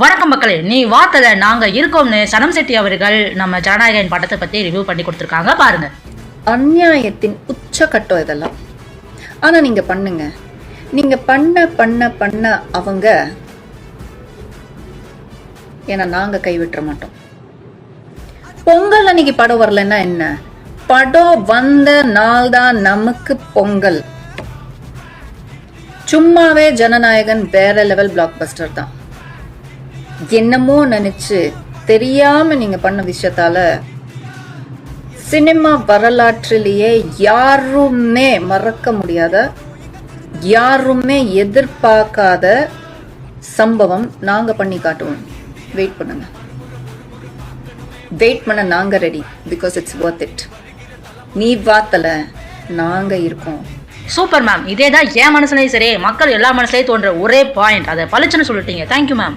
வணக்கம் மக்களே நீ வார்த்தையில் நாங்கள் இருக்கோம்னு சனம் செட்டி அவர்கள் நம்ம ஜனநாயகன் படத்தை பற்றி ரிவ்யூ பண்ணி கொடுத்துருக்காங்க பாருங்க. அநியாயத்தின் உச்சக்கட்டம் இதெல்லாம். ஆனால் நீங்கள் பண்ணுங்க. நீங்கள் பண்ண பண்ண பண்ண அவங்க ஏன்னா நாங்கள் கைவிட்டுற மாட்டோம். பொங்கல் அன்னைக்கு படம் வரலன்னா என்ன? படம் வந்த நாள் தான் நமக்கு பொங்கல். சும்மாவே ஜனநாயகன் வேற லெவல் பிளாக் பஸ்டர் தான். என்னமோ நினைச்சு தெரியாம நீங்க பண்ண விஷயத்தால சினிமா வரலாற்றிலேயே யாருமே மறக்க முடியாத யாருமே எதிர்பார்க்காத சம்பவம் நாங்க பண்ணி காட்டுவோம். வெயிட் பண்ணுங்க. வெயிட் பண்ண நாங்க ready because it's worth it நீ வாத்தல நாங்க இருக்கோம். சூப்பர் மேம் இதே தான் என் மனசுலயும் சரி மக்கள் எல்லா மனசுலயும் தோன்ற ஒரே பாயிண்ட் அதை பழிச்சுன்னு சொல்லிட்டீங்க. Thank you ma'am